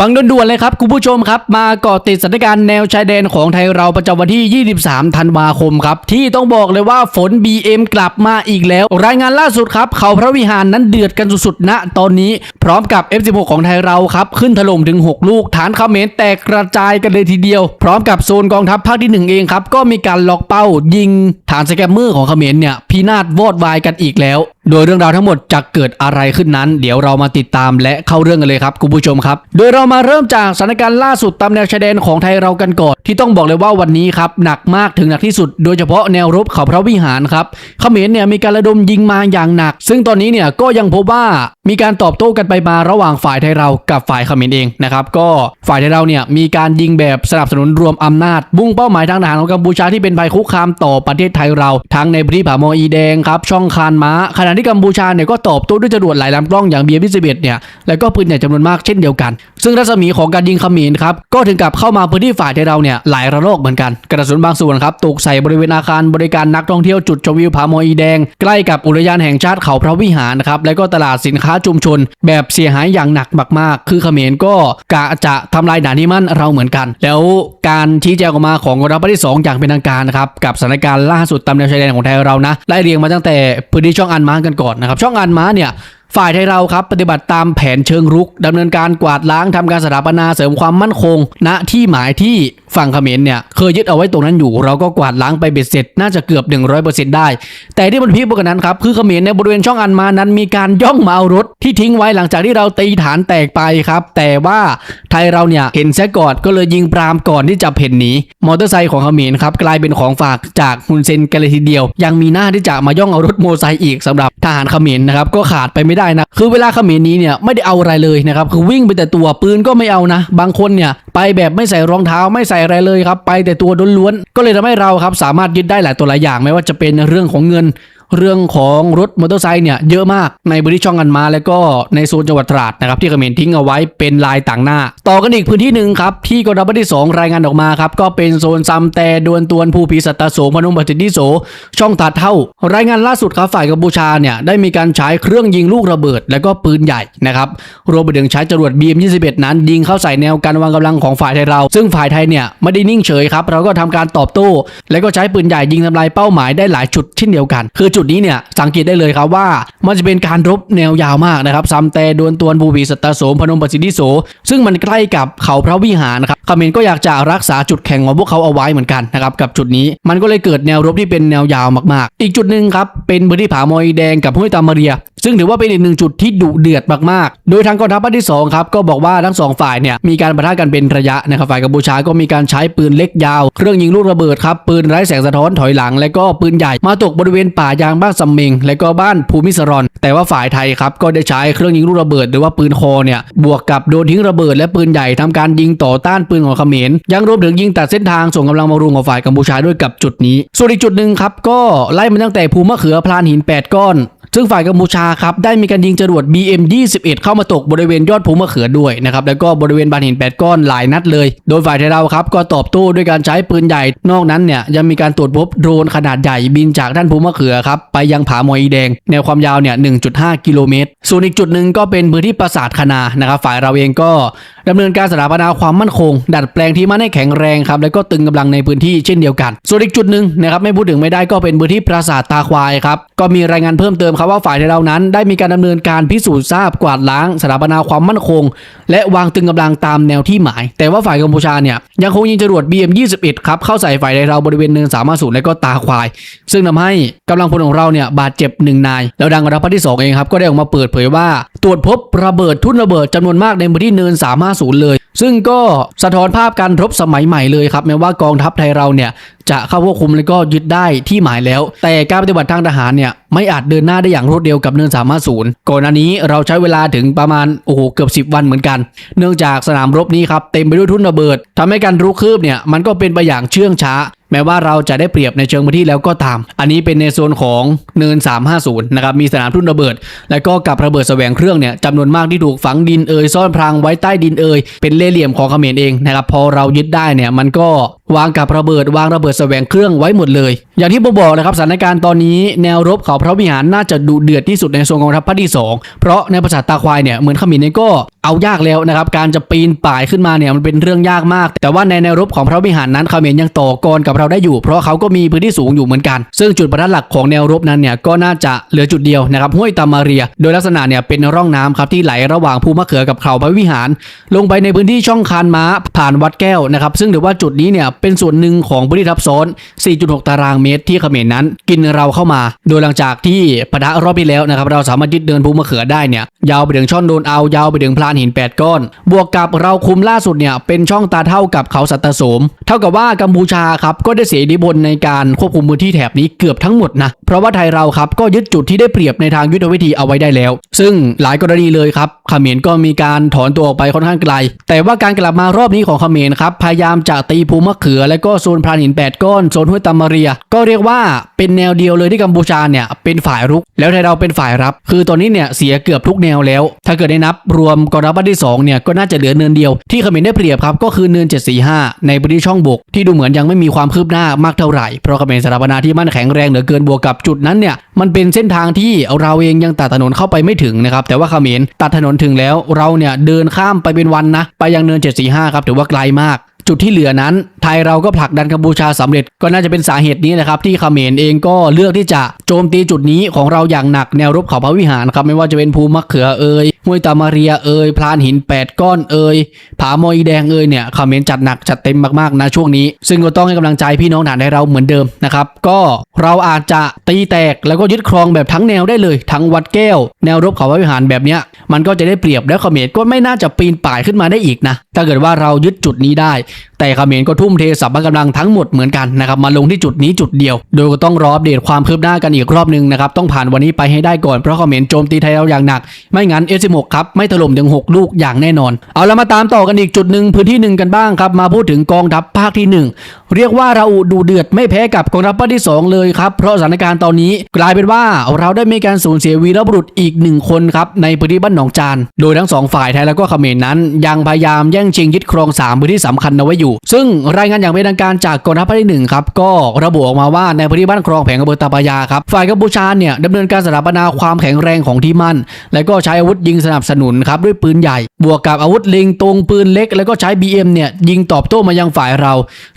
ฟังด่วนๆเลยครับ คุณผู้ชมครับ มาเกาะติดสถานการณ์แนวชายแดนของไทยเราประจำวันที่ 23 ธันวาคมครับ ที่ต้องบอกเลยว่าฝน BM กลับมาอีกแล้ว รายงานล่าสุดครับ เขาพระวิหารนั้นเดือดกันสุดๆณตอนนี้ พร้อมกับ F16 ของไทยเราครับ ขึ้นถล่มถึง 6 ลูก ฐานเขมรแตกกระจายกันเลยทีเดียว พร้อมกับโซนกองทัพภาคที่ 1 เองครับก็มีการล็อกเป้ายิงฐานสแกมเมอร์ของเขมรเนี่ยพินาศวอดวายกันอีกแล้ว โดยเรื่องราวทั้งหมดจะเกิดอะไรขึ้นนั้น เดี๋ยวเรามาติดตามและเข้าเรื่องกันเลยครับคุณผู้ชมครับ โดยเรามาเริ่มจากสถานการณ์ล่าสุดตามแนวชายแดนของไทยเรากันก่อน ที่ต้องบอกเลยว่าวันนี้ครับหนักมากถึงหนักที่สุด โดยเฉพาะแนวรบเขาพระวิหารครับเขมรเนี่ยมีการระดมยิงมาอย่างหนัก ซึ่งตอนนี้เนี่ยก็ยังพบว่ามีการตอบโต้กันไปมาระหว่างฝ่ายไทยเรากับฝ่ายเขมรเองนะครับก็ฝ่ายไทยเราเนี่ยมีการยิงแบบสนับสนุนรวมอำนาจมุ่งเป้าหมายทางทหารของกัมพูชาที่เป็นภัยคุกคามต่อประเทศไทยเรา ทั้งในพื้นที่ผาหมอีแดงครับช่องคานม้าขณะที่กัมพูชาเนี่ยก็ตอบโต้ด้วยจรวดหลายลำกล้องอย่างเบียร์พิเศษเนี่ยแล้วก็ปืนใหญ่จำนวนมากเช่นเดียวกัน ซึ่งรัศมีของการยิงขมรครับก็ถึงกับเข้ามาพื้นที่ฝ่ายไทยเราเนี่ยหลายระลอกเหมือนกันกระสุนบางส่วนครับตกใส่บริเวณอาคารบริการนักท่องเที่ยวจุดชมวิวผาหมอีแดง ใกล้กับอุทยานแห่งชาติเขาพระวิหารนะครับแล้วก็ตลาดสินค้าชุมชน แบบเสียหายอย่างหนักมากๆ คือเขมรก็กะจะทำลายด่านที่มั่นเราเหมือนกัน แล้วการชี้แจงออกมาของกองทัพภาคที่ 2 อย่างเป็นทางการนะครับกับสถานการณ์ล่าสุดตามแนวชายแดนของไทยเรานะไล่เรียงมาตั้งแต่พื้นที่ช่องอันมากกันก่อนนะครับช่องอันม้าเนี่ย ฝ่ายไทยเราครับปฏิบัติตามแผนเชิงรุกดำเนินการกวาดล้างทำการสถาปนาเสริมความมั่นคง ณที่หมายที่ฝั่งเขมรเนี่ยเคยยึดเอาไว้ตรงนั้นอยู่ เราก็กวาดล้างไปเบ็ดเสร็จน่าจะเกือบ 100%ได้ แต่ที่มันพีคกว่านั้นครับคือเขมรในบริเวณช่องอันมานั้นมีการย่องมาเอารถ ที่ทิ้งไว้หลังจากที่เราตีฐานแตกไปครับ แต่ว่าไทยเราเนี่ยเห็นแซะก่อนก็เลยยิงปรามก่อนที่จะเพ่นหนีมอเตอร์ไซค์ของเขมรครับกลายเป็นของฝากจากฮุนเซนกันเลยทีเดียว ยังมีหน้าที่จะมาย่องเอารถโมเตอร์ไซค์อีกสำหรับทหารเขมรนะครับก็ขาดไปไม่ได้นะคือเวลาเขมรนี้เนี่ยไม่ได้เอาอะไรเลยนะครับคือวิ่งไปแต่ตัวปืนก็ไม่เอานะ บางคนเนี่ยไปแบบไม่ใส่รองเท้าไม่ใส่อะไรเลยครับ ไปแต่ตัวล้วนๆก็เลยทำให้เราครับสามารถยึดได้หลายตัวหลายอย่างไม่ว่าจะเป็นเรื่องของเงินเรื่องของรถมอเตอร์ไซค์เนี่ยเยอะมากในพื้นที่ช่องกันมา แล้วก็ในโซนจังหวัดตราดนะครับที่เขมรทิ้งเอาไว้เป็นลายต่างหน้า ต่อกันอีกพื้นที่หนึ่งครับที่กองทัพภาคที่ 2 รายงานออกมาครับก็เป็นโซนซัมแต่ดวนตวนภูพีสัตตโสพนมบัติดิโส ช่องตัดเท่า รายงานล่าสุดครับฝ่ายกัมพูชาเนี่ยได้มีการใช้เครื่องยิงลูกระเบิด และก็ปืนใหญ่นะครับรวมไปถึงใช้จรวด BM21 นั้นยิงเข้าใส่แนวการวางกำลังของฝ่ายไทยเรา ซึ่งฝ่ายไทยเนี่ยไม่ได้นิ่งเฉยครับเราก็ทำการตอบโต้และก็ใช้ปืนใหญ่ยิงทำลายเป้าหมายได้หลายจุดเช่นเดียวกัน คือจุดนี้เนี่ยสังเกตได้เลยครับว่า มันจะเป็นการรบแนวยาวมากนะครับซัมแต่ดวนตวนภูพีสัตตโสมพนมปสิทธิโส ซึ่งมันใกล้กับเขาพระวิหารนะครับเขมรก็อยากจะรักษาจุดแข็งของพวกเขาเอาไว้เหมือนกันนะครับกับจุดนี้มันก็เลยเกิดแนวรบที่เป็นแนวยาวมากๆ อีกจุดหนึ่งครับเป็นพื้นที่ผามอยแดงกับห้วยตามาเรีย ซึ่งถือว่าเป็นอีกหนึ่งจุดที่ดุเดือดมากๆ โดยทางกองทัพภาคที่2ครับก็บอกว่าทั้งสองฝ่ายเนี่ยมีการปะทะกันเป็นระยะนะครับฝ่ายกัมพูชาก็มีการใช้ปืนเล็กยาว เครื่องยิงลูกระเบิดครับปืนไร้แสงสะท้อนถอยหลัง และก็ปืนใหญ่มาตกบริเวณป่ายางบ้านซัมเมงและก็บ้านภูมิสรอน แต่ว่าฝ่ายไทยครับก็ได้ใช้เครื่องยิงลูกระเบิด หรือว่าปืนคอเนี่ยบวกกับโดนทิ้งระเบิดและปืนใหญ่ทำการยิงต่อต้านปืนของเขมรยังรวมถึงยิงตัดเส้นทางส่งกำลังบำรุงของฝ่ายกัมพูชาด้วยกับจุดนี้ ส่วนอีกจุดหนึ่งครับก็ไล่มาตั้งแต่ภูมะเขือพลานหิน 8 ก้อน ซึ่งฝ่ายกัมพูชาครับได้มีการยิงจรวด BM 21 เข้ามาตกบริเวณยอดภูมะเขือด้วยนะครับแล้วก็บริเวณบานหิน 8 ก้อนหลายนัดเลย โดยฝ่ายไทยเราครับก็ตอบโต้ด้วยการใช้ปืนใหญ่นอกนั้นเนี่ยยังมีการตรวจพบโดรนขนาดใหญ่บินจากด้านภูมะเขือครับไปยังผาหมออีแดง แนวความยาวเนี่ย1.5 กิโลเมตร ส่วนอีกจุดหนึ่งก็เป็นพื้นที่ปราสาทคณานะครับฝ่ายเราเองก็ ดำเนินการสถาปนาความมั่นคง ดัดแปลงที่มันให้แข็งแรงครับแล้วก็ตึงกำลังในพื้นที่เช่นเดียวกัน ส่วนอีกจุดหนึ่งนะครับไม่พูดถึงไม่ได้ก็เป็นพื้นที่ปราสาทตาควายครับก็มีรายงานเพิ่มเติมครับว่าฝ่ายไทยเรานั้น ได้มีการดำเนินการพิสูจน์ทราบกวาดล้างสถาปนาความมั่นคง และวางตึงกำลังตามแนวที่หมาย แต่ว่าฝ่ายกัมพูชาเนี่ยยังคงยิงจรวด BM 21 ครับเข้าใส่ฝ่ายไทยเราบริเวณเนินสามารถสูและก็ตาควาย ซึ่งทำให้กำลังพลของเราเนี่ยบาดเจ็บหนึ่งนายแล้วดังกระพัที่สองเองครับก็ได้ออกมาเปิดเผยว่า ตรวจพบระเบิดทุ่นระเบิดจำนวนมากในพื้นที่เนินสามา50 เลย ซึ่งก็สะท้อนภาพการรบสมัยใหม่เลยครับแม้ว่ากองทัพไทยเราเนี่ย จะเข้าควบคุมและก็ยึดได้ที่หมายแล้ว แต่การปฏิบัติทางทหารเนี่ยไม่อาจเดินหน้าได้อย่างรวดเร็วกับเนินสามารถศูนย์ก่อนอันนี้เราใช้เวลาถึงประมาณโอ้โหเกือบ 10 วันเหมือนกัน เนื่องจากสนามรบนี้ครับเต็มไปด้วยทุ่นระเบิดทำให้การรุกคืบเนี่ยมันก็เป็นไปอย่างเชื่องช้า แม้ว่าเราจะได้เปรียบในเชิงพื้นที่แล้วก็ตาม อันนี้เป็นในโซนของเนิน 350 นะครับมีสนามทุ่นระเบิด และก็กับระเบิดแสวงเครื่องเนี่ยจำนวนมากที่ถูกฝังดินเอ่ยซ่อนพรางไว้ใต้ดินเอ่ยเป็นเล่เหลี่ยมของเขมรเองนะครับพอเรายึดได้เนี่ยมันก็ วางกับระเบิดวางระเบิดแสวงเครื่องไว้หมดเลย อย่างที่ผมบอกเลยครับสถานการณ์ตอนนี้แนวรบเขาพระวิหารน่าจะดุเดือดที่สุดในโซนกองทัพภาคที่สองเพราะในภาษาตาควายเนี่ยเหมือนขมินเนี่ยก็เอายากแล้วนะครับการจะปีนป่ายขึ้นมาเนี่ยมันเป็นเรื่องยากมาก แต่ว่าในแนวรบของพระวิหารนั้นขมิ้นยังต่อกรกับเราได้อยู่ เพราะเขาก็มีพื้นที่สูงอยู่เหมือนกัน ซึ่งจุดประทัดหลักของแนวรบนั้นเนี่ยก็น่าจะเหลือจุดเดียวนะครับห้วยตามาเรีย โดยลักษณะเนี่ยเป็นร่องน้ำครับที่ไหลระหว่างภูมะเขือกับเขาพระวิหาร ลงไปในพื้นที่ช่องคานม้าผ่านวัดแก้วนะครับซึ่งถือว่าจุดนี้เนี่ยเป็นส่วนหนึ่งของพื้นที่ทับซ้อน 4.6 ตารางเมตรที่เขมรนั้น กินเราเข้ามา โดยหลังจากที่ปะทะรอบที่แล้วนะครับ เราสามารถยึดเดินภูมะเขือได้เนี่ย ยาวไปถึงช่องโดนเอายาวไปถึงพลานหิน 8 ก้อน บวกกับเราคุมล่าสุดเนี่ยเป็นช่องตาเท่ากับเขาสัตตสม เท่ากับว่ากัมพูชาครับก็ได้เสียอิทธิพลในการควบคุมพื้นที่แถบนี้เกือบทั้งหมดนะ เพราะว่าไทยเราครับก็ยึดจุดที่ได้เปรียบในทางยุทธวิธีเอาไว้ได้แล้ว ซึ่งหลายกรณีเลยครับเขมรก็มีการถอนตัวออกไปค่อนข้างไกล แต่ว่าการกลับมารอบนี้ของเขมรครับพยายามจะตีภูมะเขือือ และก็โซนพรานหิน 8 ก้อน โซนห้วยตามาเรีย ก็เรียกว่าเป็นแนวเดียวเลยที่กัมพูชาเนี่ยเป็นฝ่ายรุก แล้วไทยเราเป็นฝ่ายรับ คือตอนนี้เนี่ยเสียเกือบทุกแนวแล้ว ถ้าเกิดได้นับรวมกองทัพภาคที่สองเนี่ยก็น่าจะเหลือเนินเดียวที่เขมรได้เปรียบครับก็คือเนิน 745 ในพื้นที่ช่องบก ที่ดูเหมือนยังไม่มีความคืบหน้ามากเท่าไหร่เพราะเขมรสถาปนาที่มั่นแข็งแรงเหลือเกินบวกกับจุดนั้นเนี่ยมันเป็นเส้นทางที่เราเองยังตัดถนนเข้าไปไม่ถึงนะครับแต่ว่าเขมรตัดถนนถึงแล้วเราเนี่ยเดินข้ามไปเป็นวันนะไปยังเนิน 745 ครับถือว่าไกลมาก จุดที่เหลือนั้น ทยเราก็ผลักดันกัมพูชาสำเร็จ ก็น่าจะเป็นสาเหตุนี้นะครับที่เขมรเองก็เลือกที่จะโจมตีจุดนี้ของเราอย่างหนักแนวรบเขาพระวิหารครับไม่ว่าจะเป็นภูมะเขือเอยห้วยตามาเรียเอยพลานหิน 8 ก้อนเอยผาโมอยแดงเอยเนี่ยเขมรจัดหนักจัดเต็มมากๆนะช่วงนี้ ซึ่งก็ต้องให้กำลังใจพี่น้องฐานในเราเหมือนเดิมนะครับก็เราอาจจะตีแตกแล้วก็ยึดครองแบบทั้งแนวได้เลย ทั้งวัดแก้ว แนวรบเขาพระวิหารแบบเนี้ยมันก็จะได้เปรียบแล้วเขมรก็ไม่น่าจะปีนป่ายขึ้นมาได้อีกนะถ้าเกิดว่าเรายึดจุดนี้ได้ แต่เขมรก็ทุ่มเทสัพพกำลังทั้งหมดเหมือนกันนะครับมาลงที่จุดนี้จุดเดียว โดยก็ต้องรออัปเดตความคืบหน้ากันอีกรอบหนึ่งนะครับต้องผ่านวันนี้ไปให้ได้ก่อนเพราะเขมรโจมตีไทยเราอย่างหนัก ไม่งั้น S16 ครับไม่ถล่มถึง 6 ลูกอย่างแน่นอน เอาละมาตามต่อกันอีกจุดหนึ่งพื้นที่หนึ่งกันบ้างครับมาพูดถึงกองทัพภาคที่หนึ่งเรียกว่าเราดูเดือดไม่แพ้กับกองทัพภาคที่สองเลยครับเพราะสถานการณ์ตอนนี้กลายเป็นว่าเราได้มีการสูญเสียวีรบุรุษอีกหนึ่งคนครับในพื้นที่บ้านหนองจานโดยทั้งสองฝ่ายไทยแล้วก็เขมรนั้น ยังพยายามแย่งชิงยึดครองสามพื้นที่สำคัญเอาไว้อยู่ซึ่งรายงานอย่างเป็นทางการจากกองทัพภาคที่หนึ่งครับก็ระบุออกมาว่าในพื้นที่บ้านครองแผงกระเบิดตาปายาครับฝ่ายกัมพูชาเนี่ยดำเนินการสถาปนาความแข็งแรงของที่มั่น และก็ใช้อาวุธยิงสนับสนุนครับด้วยปืนใหญ่ บวกกับอาวุธเล็งตรงปืนเล็ก แล้วก็ใช้ BM เนี่ยยิงตอบโต้มายังฝ่ายเรา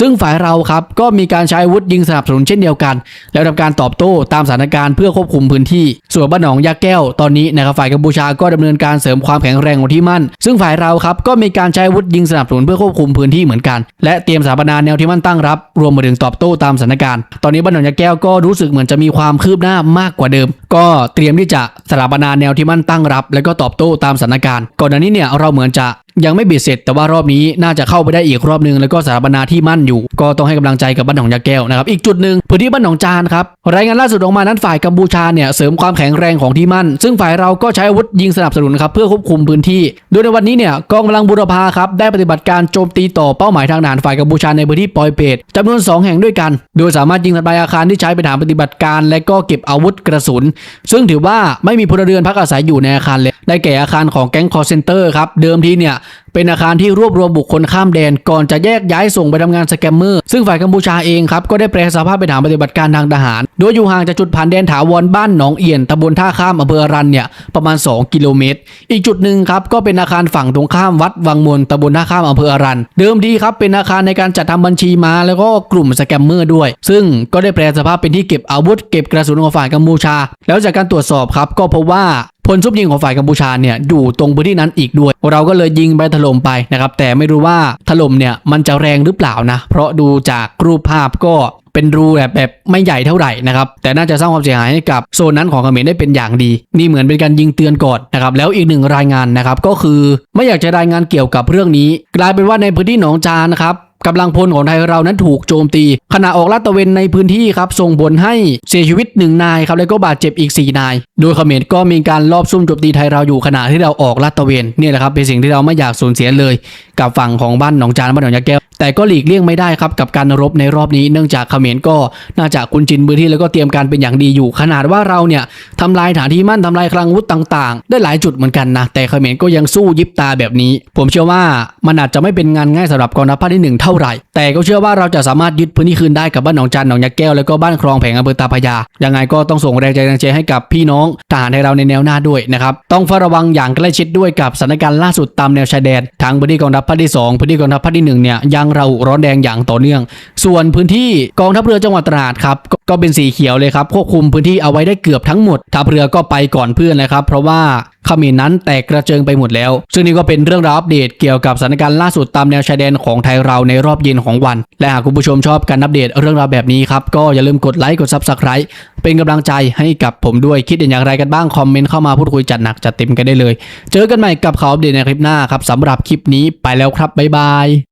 ซึ่งฝ่ายเราครับก็มีการใช้อาวุธยิงสนับสนุนเช่นเดียวกัน แล้วทำการตอบโต้ตามสถานการณ์เพื่อควบคุมพื้นที่ ส่วนบ้านหนองยาแก้วตอนนี้นะครับฝ่ายกัมพูชาก็ดำเนินการเสริมความแข็งแรงของที่มั่น ซึ่งฝ่ายเราครับก็มีการใช้อาวุธยิงสนับสนุนเพื่อควบคุมพื้นที่เหมือนกันและเตรียมสถาปนาแนวที่มั่นตั้งรับ รวมมาถึงตอบโต้ตามสถานการณ์ ตอนนี้บ้านหนองยาแก้วก็รู้สึกเหมือนจะมีความคืบหน้ามากกว่าเดิม ก็เตรียมที่จะสถาปนาแนวที่มั่นตั้งรับ และก็ตอบโต้ตามสถานการณ์ ก่อนหน้านี้เนี่ยเราเหมือนจะ ยังไม่เบียดเสร็จแต่ว่ารอบนี้น่าจะเข้าไปได้อีกรอบนึงแล้วก็สถาปนาที่มั่นอยู่ ก็ต้องให้กำลังใจกับบ้านหนองยาแก้วนะครับอีกจุดหนึ่งพื้นที่บ้านหนองจานครับรายงานล่าสุดออกมานั้นฝ่ายกัมพูชาเนี่ยเสริมความแข็งแรงของที่มั่น ซึ่งฝ่ายเราก็ใช้อาวุธยิงสนับสนุนครับเพื่อควบคุมพื้นที่ โดยในวันนี้เนี่ยกองกำลังบูรพาครับได้ปฏิบัติการโจมตีต่อเป้าหมายทางทหารฝ่ายกัมพูชาในพื้นที่ปอยเปตจำนวน 2 แห่งด้วยกัน โดยสามารถยิงทลายอาคารที่ใช้เป็นฐานปฏิบัติการ และก็เก็บอาวุธกระสุน ซึ่งถือว่าไม่มีพลเรือนพักอาศัยอยู่ในอาคารเลยได้แก่อาคารของแก๊งคอร์เซนเตอร์ครับเดิมทีเนี่ยเป็นอาคารที่รวบรวมบุคคลข้ามแดน ก่อนจะแยกย้ายส่งไปทำงานสแกมเมอร์ ซึ่งฝ่ายกัมพูชาเองครับ ก็ได้แปลสภาพเป็นฐานปฏิบัติการทางทหาร โดยอยู่ห่างจากจุดผ่านแดนถาวรบ้านหนองเอียนตำบลท่าข้ามอำเภออรันเนี่ยประมาณ 2 กิโลเมตร อีกจุดหนึ่งครับก็เป็นอาคารฝั่งตรงข้ามวัดวังมนตำบลท่าข้ามอำเภออรัน เดิมทีครับเป็นอาคารในการจัดทำบัญชีมาแล้วก็กลุ่มสแกมเมอร์ด้วย ซึ่งก็ได้แปลสภาพเป็นที่เก็บอาวุธ เก็บกระสุนของฝ่ายกัมพูชา แล้วจากการตรวจสอบครับก็พบว่า พลซุบยิงของฝ่ายกัมพูชาเนี่ยอยู่ตรงพื้นที่นั้นอีกด้วย เราก็เลยยิงไปถล่มไปนะครับแต่ไม่รู้ว่าถล่มเนี่ยมันจะแรงหรือเปล่านะ เพราะดูจากรูปภาพก็เป็นรูแบบแบบไม่ใหญ่เท่าไหร่นะครับแต่น่าจะสร้างความเสียหายให้กับโซนนั้นของเขมรได้เป็นอย่างดี นี่เหมือนเป็นการยิงเตือนก่อนนะครับแล้วอีกหนึ่งรายงานนะครับก็คือไม่อยากจะรายงานเกี่ยวกับเรื่องนี้ กลายเป็นว่าในพื้นที่หนองจานนะครับ กำลังพลของไทยเรานั้นถูกโจมตี ขณะออกลาดตระเวนในพื้นที่ครับส่งผลให้เสียชีวิตหนึ่งนายครับแล้วก็บาดเจ็บอีก 4 นาย โดยเขมรก็มีการลอบซุ่มโจมตีไทยเราอยู่ขณะที่เราออกลาดตระเวนเนี่ยแหละครับเป็นสิ่งที่เราไม่อยากสูญเสียเลย กับฝั่งของบ้านหนองจานบ้านหนองยาแก้ว แต่ก็หลีกเลี่ยงไม่ได้ครับกับการรบในรอบนี้ เนื่องจากเขมรก็น่าจะคุ้นชินพื้นที่แล้วก็เตรียมการเป็นอย่างดีอยู่ ขนาดว่าเราเนี่ยทำลายฐานที่มั่นทำลายคลังอาวุธต่าง ๆ ได้หลายจุดเหมือนกันนะแต่เขมรก็ยังสู้ยิบตาแบบนี้ ผมเชื่อว่ามันอาจจะไม่เป็นงานง่ายสำหรับกองทัพภาคที่หนึ่งเท่าไหร่ แต่ก็เชื่อว่าเราจะสามารถยึดพื้นที่คืนได้กับบ้านหนองจันหนองยาแก้วแล้วก็บ้านคลองแผงอำเภอตาพยายังไงก็ต้องส่งแรงใจแรงใจให้กับพี่น้องทหารในเราในแนวหน้าด้วยนะครับต้องเฝ้าระวังอย่างใกล้ชิดด้วยกับสถานการณ์ล่าสุดตามแนวชายแดนทางพื้นที่กองทัพภาคที่สองพื้นที่กองทัพภาคที่หนึ่งเนี่ยยังเราร้อนแดงอย่างต่อเนื่อง ส่วนพื้นที่กองทัพเรือจังหวัดตราดครับก็ก็เป็นสีเขียวเลยครับควบคุมพื้นที่เอาไว้ได้เกือบทั้งหมดทัพเรือก็ไปก่อนเพื่อนเลยครับ เพราะว่าขมรนั้นแตกกระเจิงไปหมดแล้ว ซึ่งนี่ก็เป็นเรื่องราวอัปเดตเกี่ยวกับสถานการณ์ล่าสุดตามแนวชายแดนของไทยเราในรอบเย็นของวัน และหากคุณผู้ชมชอบการอัปเดตเรื่องราวแบบนี้ครับ ก็อย่าลืมกดไลค์กด Subscribe เป็นกำลังใจให้กับผมด้วยคิดเห็นอย่างไรกันบ้างคอมเมนต์เข้ามาพูดคุยจัดหนักจัดเต็มกันได้เลย เจอกันใหม่กับข่าวอัปเดตในคลิปหน้าครับสำหรับคลิปนี้ไปแล้วครับบ๊ายบาย